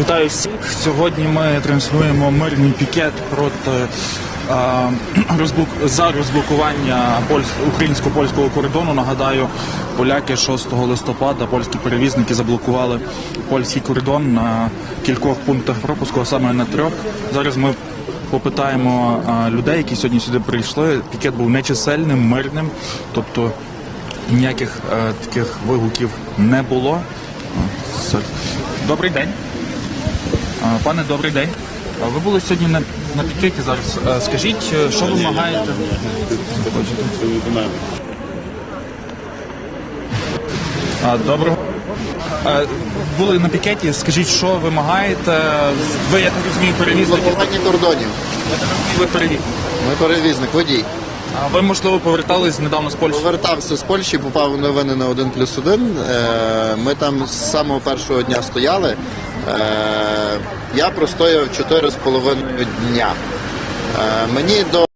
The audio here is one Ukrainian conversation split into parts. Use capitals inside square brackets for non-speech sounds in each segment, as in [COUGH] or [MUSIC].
Вітаю всіх. Сьогодні ми транслюємо мирний пікет проти е, [CLEARS THROAT] розблок- за розблокування польсь- українсько-польського кордону. Нагадаю, поляки 6 листопада польські перевізники заблокували польський кордон на кількох пунктах пропуску, а саме на трьох. Зараз ми попитаємо е, людей, які сьогодні сюди прийшли. Пікет був нечисельним, мирним, тобто ніяких е, таких вигуків не було. Добрий день. Пане, добрий день. Ви були сьогодні на, на пікеті зараз. Е, Скажіть, е, що ви вимагаєте? Доброго. Е, Були на пікеті, скажіть, що вимагаєте? Ви, я так розумію. Блокування кордонів. Ви перевізник. Ми перевізник, водій. А ви, можливо, повертались недавно з Польщі? Повертався з Польщі, попав новини на 1 плюс 1. Ми там з самого першого дня стояли. Е, Я простояв 4,5 дня. Е, Мені до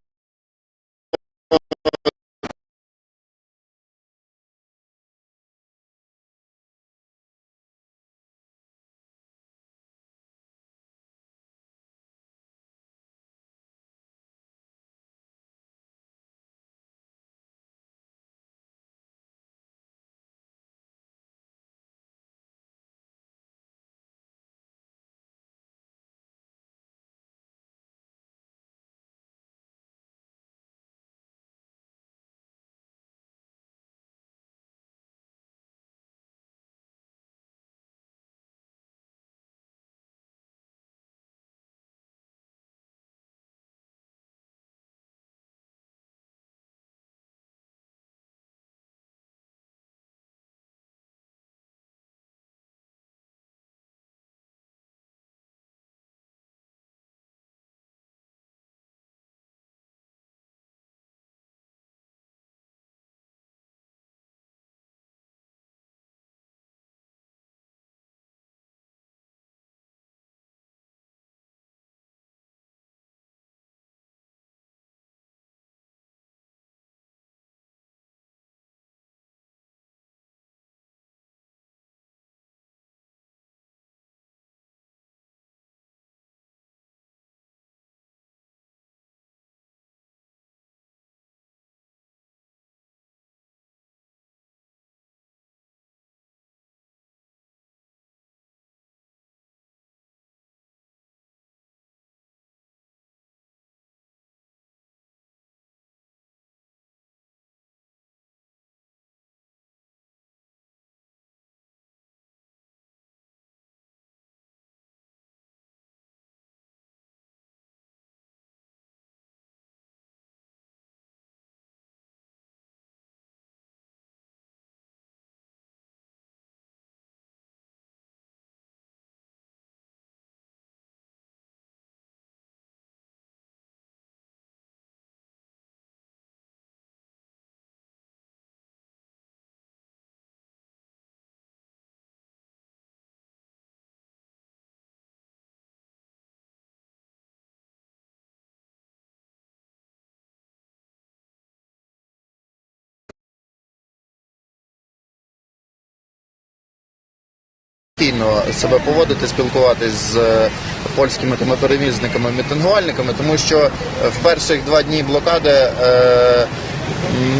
спокійно себе поводити, спілкуватись з е, польськими перевізниками, мітингувальниками, тому що е, в перших два дні блокади е,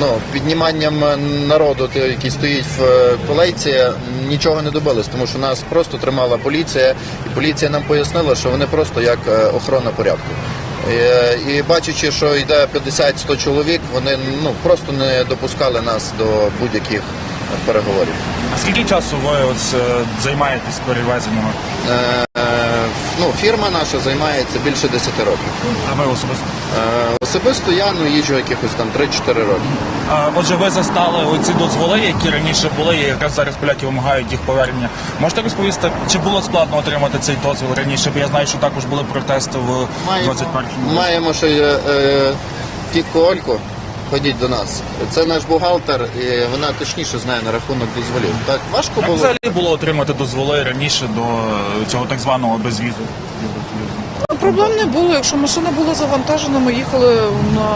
ну, підніманням народу, який стоїть в колейці, нічого не добились, тому що нас просто тримала поліція, і поліція нам пояснила, що вони просто як охорона порядку. Е, І бачачи, що йде 50-100 чоловік, вони ну просто не допускали нас до будь-яких переговорів. А скільки часу ви ось, е, займаєтесь перевезеннями? Е, ну, фірма наша займається більше 10 років. А ви особисто? Е, особисто я ну, їжджу якихось там 3-4 роки. А, Отже, ви застали оці дозволи, які раніше були, і якраз зараз поляки вимагають їх повернення. Можете розповісти, чи було складно отримати цей дозвіл раніше? Бо я знаю, що також були протести в 21-му. році. маємо ще е, е, тітку Ольку. Ходіть до нас. Це наш бухгалтер, і вона точніше знає на рахунок дозволів. Так важко Як було. взагалі було отримати дозволи раніше до цього так званого безвізу? Ну, Проблем не було. Якщо машина була завантажена, ми їхали на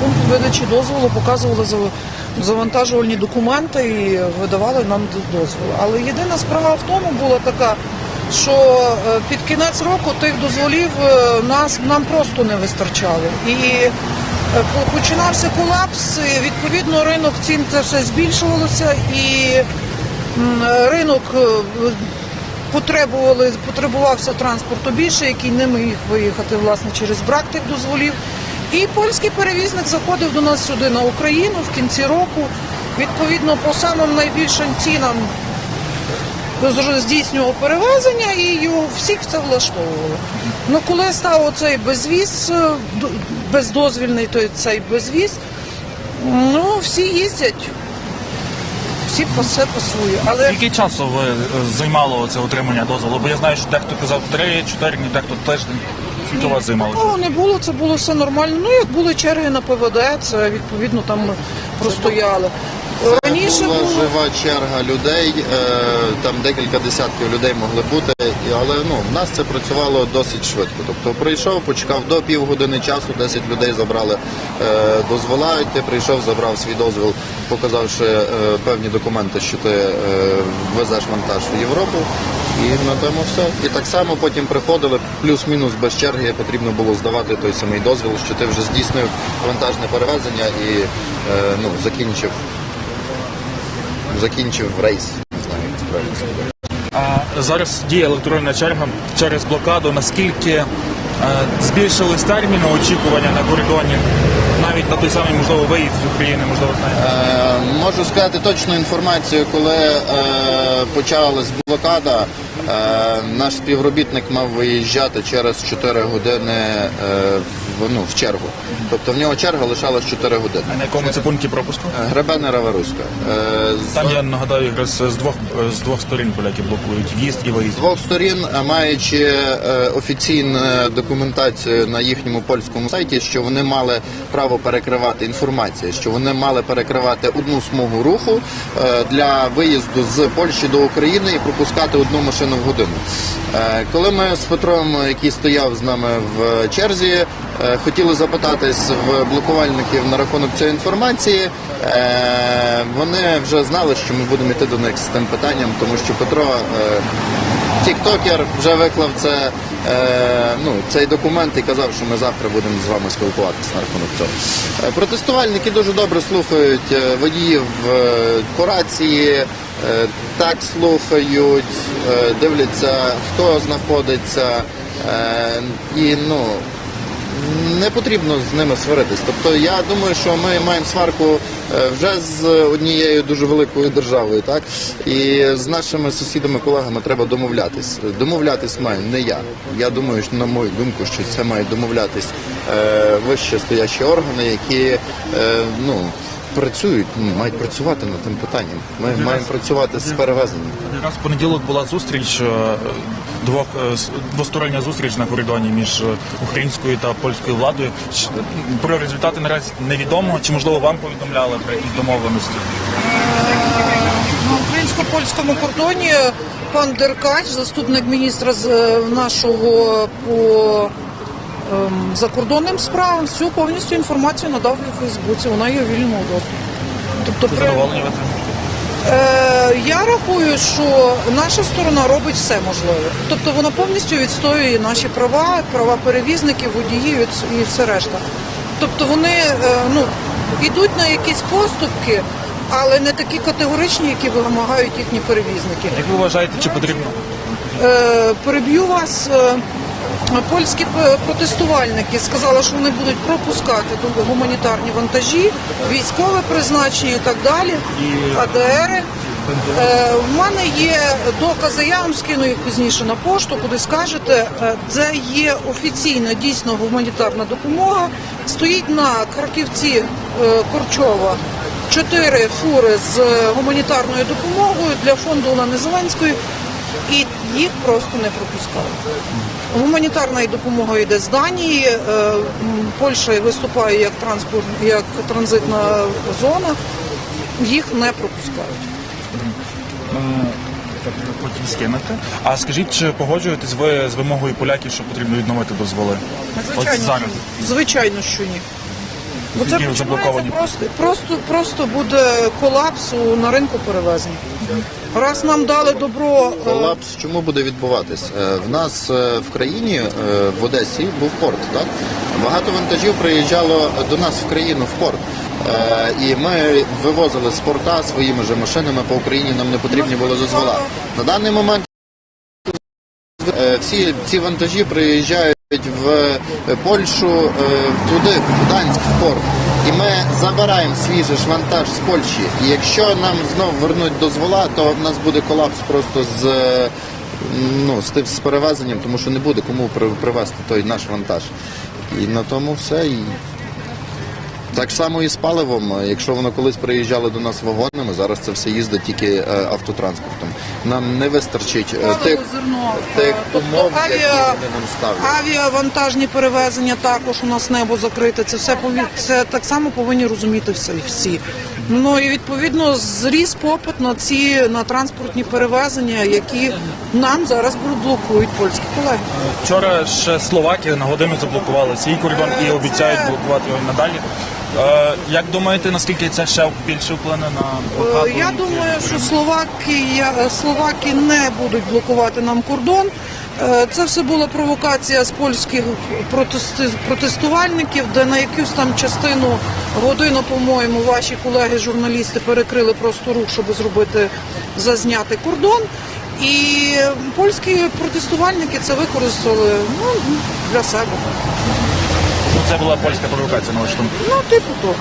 пункт видачі дозволу, показували за- завантажувальні документи і видавали нам дозвіл. Але єдина справа в тому була така, що е, під кінець року тих дозволів е, нас нам просто не вистачало. І починався колапс. Відповідно, ринок цін це все збільшувалося, і ринок е, потребували, потребувався транспорту більше, який не міг виїхати власне через брак тих дозволів. І польський перевізник заходив до нас сюди на Україну в кінці року. Відповідно, по самим найбільшим цінам здійснював перевезення і його всіх це влаштовувало. Ну коли став оцей безвіз, е, бездозвільний той цей безвіз, ну всі їздять, всі по все по-свою. Але Скільки часу ви е, займало це отримання дозволу? Бо я знаю, що дехто казав 3-4 дні, дехто тиждень. Скільки у вас займало? Такого не було, це було все нормально. Ну, як були черги на ПВД, це відповідно там простояли. Раніше була жива черга людей, е, там декілька десятків людей могли бути, але ну, в нас це працювало досить швидко. Тобто прийшов, почекав до півгодини часу, 10 людей забрали е, дозвола, і ти прийшов, забрав свій дозвіл, показавши е, певні документи, що ти везеш вантаж в Європу. І на тому все. І так само потім приходили, плюс-мінус без черги потрібно було здавати той самий дозвіл, що ти вже здійснив вантажне перевезення і ну, закінчив закінчив рейс. Не знаю, як це правильно сказати. А зараз діє електронна черга через блокаду. Наскільки е, збільшились терміни очікування на кордоні, навіть на той самий можливо виїзд з України, можливо, знаєте? Е, можу сказати точну інформацію, коли е, почалась блокада, наш співробітник мав виїжджати через 4 години е, в, ну, в чергу. Тобто в нього черга лишалась 4 години. На якому це пункті пропуску? Гребена Раворуська. Е, Там я нагадаю, якраз з двох з двох сторін поляки блокують в'їзд і виїзд. З двох сторін, е, маючи е, офіційну документацію на їхньому польському сайті, що вони мали право перекривати інформацію, що вони мали перекривати одну смугу руху е, для виїзду з Польщі до України і пропускати одну машину в годину. Е, Коли ми з Петром, який стояв з нами в черзі, е, хотіли запитатись в блокувальників на рахунок цієї інформації, е, вони вже знали, що ми будемо йти до них з тим питанням, тому що Петро. Тіктокер вже виклав це, ну, цей документ і казав, що ми завтра будемо з вами спілкуватися на рахунок цього. Протестувальники дуже добре слухають водіїв по рації, так слухають, е, дивляться, хто знаходиться. Е, і ну, не потрібно з ними сваритись. Тобто я думаю, що ми маємо сварку е, вже з однією дуже великою державою, так і з нашими сусідами, колегами треба домовлятись. Домовлятись маю не я. Я думаю, що на мою думку, що це мають домовлятись е, вище стоячі органи, які е, ну. Працюють, ну, мають працювати над тим питанням. Ми маємо працювати з перевезенням. Якраз в понеділок була зустріч е, двох е, с- двостороння зустріч на кордоні між е, українською та польською владою. Про результати наразі невідомо. Чи можливо вам повідомляли про якісь домовленості? на українсько-польському кордоні пан Деркач, заступник міністра з е, нашого по закордонним справам, всю повністю інформацію надав у Фейсбуці. Вона є у вільному доступі. Тобто, при-? Е, я рахую, що наша сторона робить все можливе. Тобто вона повністю відстоює наші права, права перевізників, водіїв і все решта. Тобто вони е, ну, йдуть на якісь поступки, але не такі категоричні, які вимагають їхні перевізники. Як ви вважаєте, чи потрібно? Е, переб'ю вас. е, Польські протестувальники сказали, що вони будуть пропускати гуманітарні вантажі, військове призначення і так далі, АДРи. Е, в мене є докази, я вам скину їх пізніше на пошту, куди скажете. Е, Це є офіційна дійсно гуманітарна допомога. Стоїть на Краківці е, Корчова чотири фури з е, гуманітарною допомогою для фонду Олени Зеленської, і їх просто не пропускають. Гуманітарна допомога йде з Данії. е, Польща виступає як транспорт, як транзитна зона. Їх не пропускають. Потім скинете. А скажіть, чи погоджуєтесь ви з вимогою поляків, що потрібно відновити дозволи? От зараз. звичайно, що ні. Бо це просто, просто, просто буде колапс на ринку перевезень. Раз нам дали добро. е, Колапс чому буде відбуватись? Е, В нас е, в країні, в Одесі, був порт. Так багато вантажів приїжджало до нас в країну в порт. І ми вивозили з порта своїми же машинами по Україні. Нам не потрібні були дозвола. На даний момент всі ці вантажі приїжджають в Польщу туди, в Гданськ, в порт. І ми забираємо свіжий ж вантаж з Польщі. І якщо нам знов вернуть дозвола, то в нас буде колапс просто з, е, ну, з, тим- з перевезенням, тому що не буде кому привезти той наш вантаж. І на тому все. І... Так само і з паливом. Якщо воно колись приїжджало до нас вагонами, зараз це все їздить тільки е, автотранспортом. Нам не вистачить е, Паливо, тих, зерно. тих Е, тобто умов, які вони нам ставлять. Авіавантажні перевезення також у нас небо закрите. Це все це так само повинні розуміти всі. всі. Ну і відповідно зріс попит на ці на транспортні перевезення, які нам зараз блокують польські колеги. Вчора ще Словакія на годину заблокували свій кордон і обіцяють блокувати його надалі. Е, Як думаєте, наскільки це ще більше вплине на блокаду? Е, Я думаю, що Словакія, е, словаки не будуть блокувати нам кордон. Це все була провокація з польських протестувальників, де на якусь там частину годину, по-моєму, ваші колеги-журналісти перекрили просто рух, щоб зробити зазняти кордон. І польські протестувальники це використали ну, для себе. Ну, Це була польська провокація на вашу думку. Ну, типу того.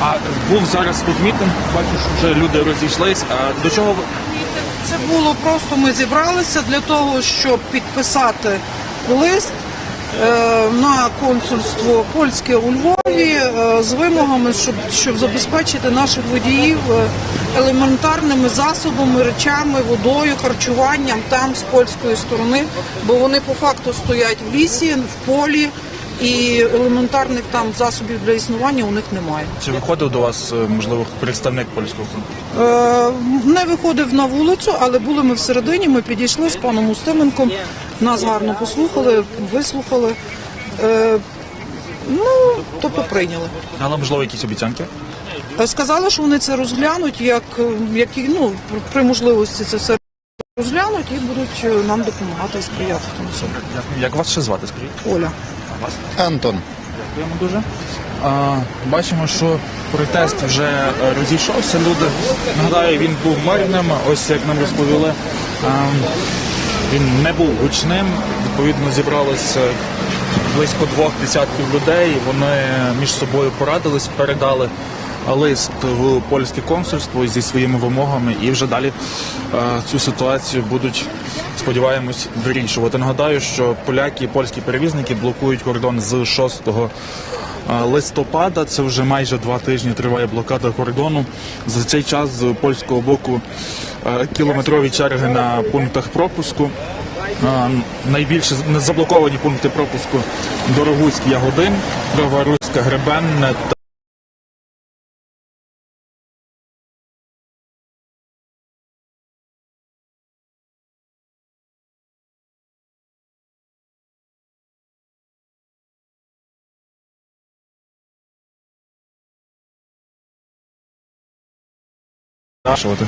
А був зараз тут мітинг, бачу, що вже люди розійшлись. А до чого ви- Це було просто ми зібралися для того, щоб підписати лист на консульство польське у Львові е, з вимогами, щоб, щоб забезпечити наших водіїв е, елементарними засобами, речами, водою, харчуванням там з польської сторони, бо вони по факту стоять в лісі, в полі. І елементарних там засобів для існування у них немає. чи виходив до вас, е, можливо, представник польського фронту? Е, Не виходив на вулицю, але були ми всередині. Ми підійшли з паном Устименком. Нас гарно послухали, вислухали. Е, Ну, тобто прийняли. Але можливо якісь обіцянки? Е, Сказали, що вони це розглянуть, як, е, як і, ну, при- можливості це все розглянуть і будуть е, нам допомагати і сприяти Як вас ще звати, скажіть? Оля. Антон. Дякуємо дуже. А, бачимо, що протест вже розійшовся. Люди нагадаю, він був мирним. Ось як нам розповіли. А, він не був гучним. Відповідно, зібралося близько двох десятків людей. Вони між собою порадились, передали лист в польське консульство зі своїми вимогами, і вже далі е, цю ситуацію будуть, сподіваємось, вирішувати. Нагадаю, що поляки і польські перевізники блокують кордон з 6 е, листопада. Це вже майже два тижні триває блокада кордону. За цей час з польського боку е, кілометрові черги на пунктах пропуску. Найбільше заблоковані пункти пропуску Дорогуськ Ягодин, Новоруська Гребенне та Нашого ти.